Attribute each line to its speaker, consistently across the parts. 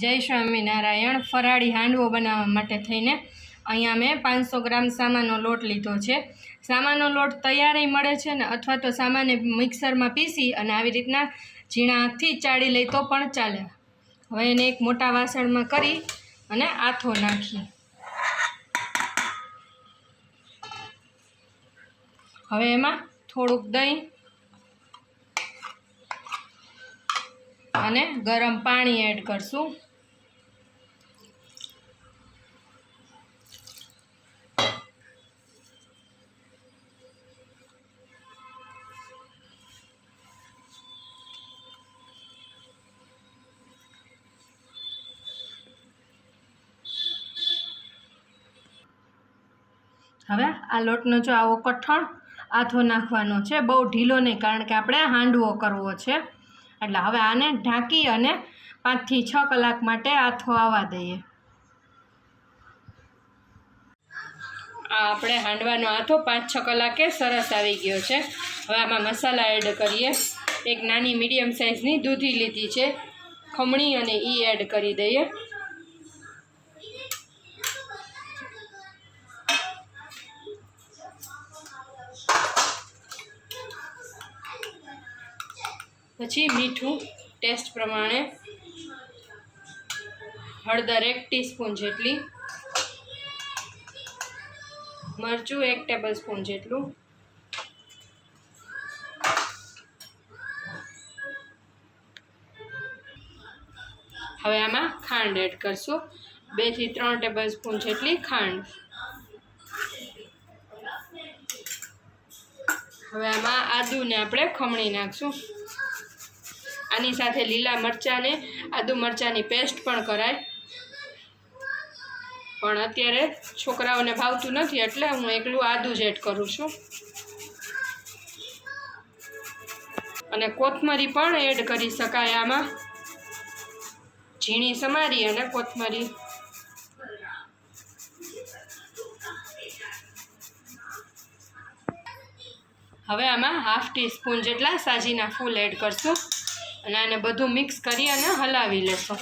Speaker 1: જય સ્વામિનારાયણ ફરાળી હાંડવો બનાવવા માટે થઈને અહીંયા મેં પાંચસો ગ્રામ સામાનો લોટ લીધો છે. સામાનો લોટ તૈયારી મળે છે ને અથવા તો સામાને મિક્સરમાં પીસી અને આવી રીતના ઝીણા ચાળી લઈ તો પણ ચાલે. હવે એને એક મોટા વાસણમાં કરી અને આથો નાખી. હવે એમાં થોડુંક દહીં અને ગરમ પાણી એડ કરશું. હવે આ લોટનો જો આવો કઠણ આથો નાખવાનો છે, બહુ ઢીલો નહીં, કારણ કે આપણે હાંડવો કરવો છે. એટલે હવે આને ઢાંકી અને પાંચથી છ કલાક માટે આથો આવવા દઈએ. આ આપણે હાંડવાનો આથો પાંચ છ કલાકે સરસ આવી ગયો છે. હવે આમાં મસાલા એડ કરીએ. એક નાની મીડિયમ સાઇઝની દૂધી લીધી છે. ખમણી અને એ એડ કરી દઈએ. પછી મીઠું ટેસ્ટ પ્રમાણે હળદર એક ટીસ્પૂન જેટલી, મરચું એક ટેબલ સ્પૂન જેટલું, હવે આમાં ખાંડ એડ કરશું. બેથી ત્રણ ટેબલ સ્પૂન જેટલી ખાંડ. હવે આમાં આદુને આપણે ખમણી નાખશું. આની સાથે લીલા મરચાંને, આદુ મરચાંની પેસ્ટ પણ કરાય. પણ અત્યારે છોકરાઓને ભાવતું નથી, એટલે હું એકલું આદુ જ એડ કરું છું. અને કોથમરી પણ એડ કરી શકાય આમાં. ઝીણી સમારી અને કોથમરી. હવે આમાં હાફ ટી સ્પૂન જેટલા સાજીના ફૂલ એડ કરશું. અને આને બધું મિક્સ કરી અને હલાવી લેશો.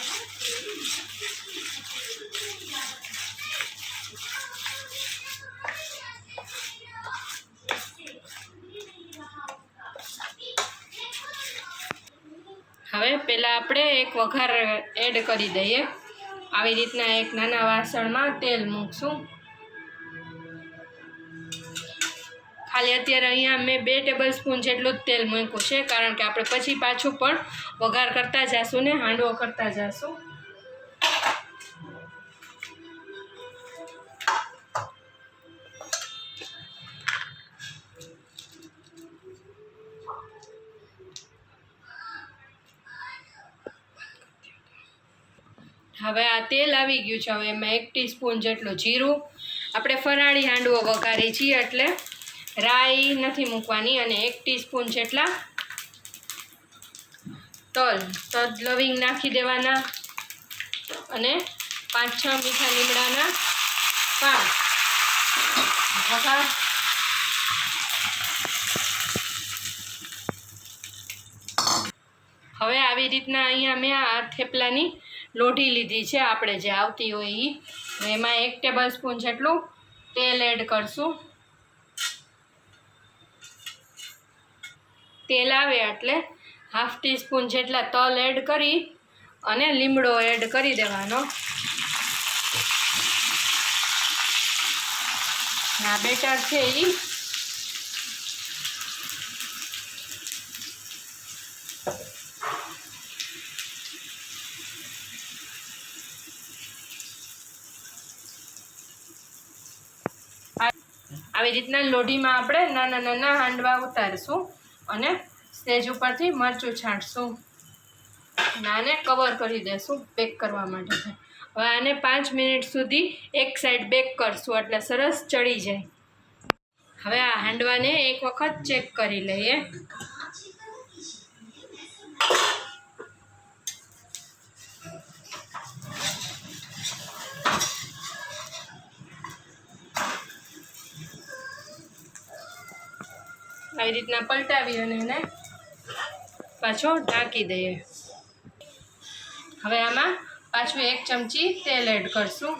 Speaker 1: હવે પહેલાં આપણે એક વઘાર એડ કરી દઈએ. આવી રીતના એક નાના વાસણમાં તેલ મૂકશું. ખાલી અત્યારે અહીંયા મેં બે ટેબલ સ્પૂન જેટલું જ તેલ મૂક્યું છે, કારણ કે આપણે પછી પાછું પણ વઘાર કરતા જઈશું ને, હાંડવો કરતા જઈશું હવે આ તેલ આવી ગયું છે, હવે એમાં એક ટીસ્પૂન જેટલું જીરું. આપણે ફરાળી હાંડવો વઘારી છીએ એટલે રાઈ નથી મૂકવાની અને એક ટીસ્પૂન જેટલા તલ. તદ લવિંગ નાખી દેવાના અને પાંચ છ મીઠા લીમડાના પાન. વઘાર. હવે આવી રીતના અહીંયા મેં આ થેપલાની લોઢી લીધી છે. આપણે જે આવતી હોય એ એમાં એક ટેબલ સ્પૂન જેટલું તેલ એડ કરશું. તેલ આવે એટલે હાફ ટી સ્પૂન જેટલા તલ એડ કરી અને લીમડો એડ કરી દેવાનો. આ બેટર છે એ આવી રીતના લોઢીમાં આપણે નાના નાના હાંડવા ઉતારીશું. અને સ્ટેજ ઉપરથી મરચું છાંટશું. અને આને કવર કરી દેશું બેક કરવા માટે. હવે આને પાંચ મિનિટ સુધી એક સાઈડ બેક કરશું, એટલે સરસ ચડી જાય. હવે આ હાંડવાને એક વખત ચેક કરી લઈએ. આવી રીતના પલટાવી અને એને પાછો ઢાંકી દઈએ. હવે આમાં પાછું એક ચમચી તેલ એડ કરશું.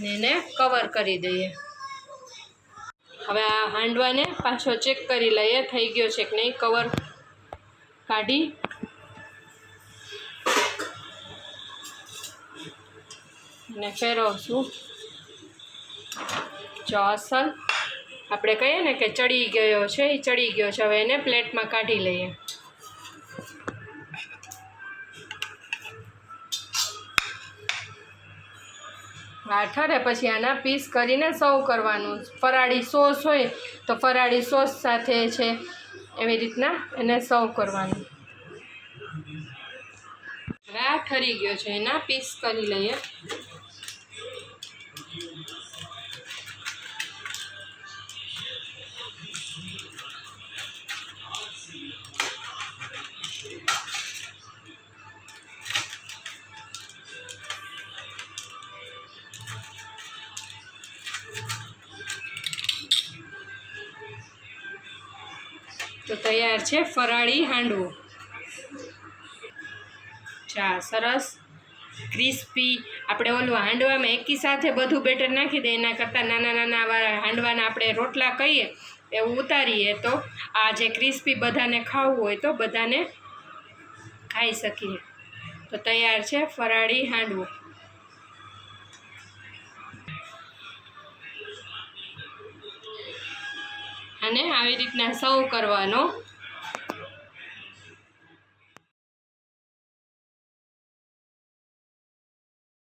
Speaker 1: ને એને કવર કરી દઈએ. હવે આ હાંડવાને પાછો ચેક કરી લઈએ, થઈ ગયો છે કે નહીં? કવર કાઢી. અને ફેરવશું. જો અસલ આપણે કહીએ ને કે ચડી ગયો છે એ ચડી ગયો છે. હવે એને પ્લેટમાં કાઢી લઈએ. ઠરે પછી આના પીસ કરીને સર્વ કરવાનું. ફરાળી સોસ હોય તો ફરાળી સોસ સાથે છે. એવી રીતના એને સર્વ કરવાનું. હવે ઠરી ગયો છે, એના પીસ કરી લઈએ. તો તૈયાર છે ફરાળી હાંડવો. ચા, સરસ ક્રિસ્પી આપણે ઓલું હાંડવામાં એકી સાથે બધું બેટર નાખી દઈએ એના કરતાં નાના નાના આવા હાંડવાના આપણે રોટલા કહીએ, એવું ઉતારીએ તો આ જે ક્રિસ્પી બધાને ખાવું હોય તો બધાને ખાઈ શકીએ. તો તૈયાર છે ફરાળી હાંડવો. અને આવી રીતના સર્વ કરવાનો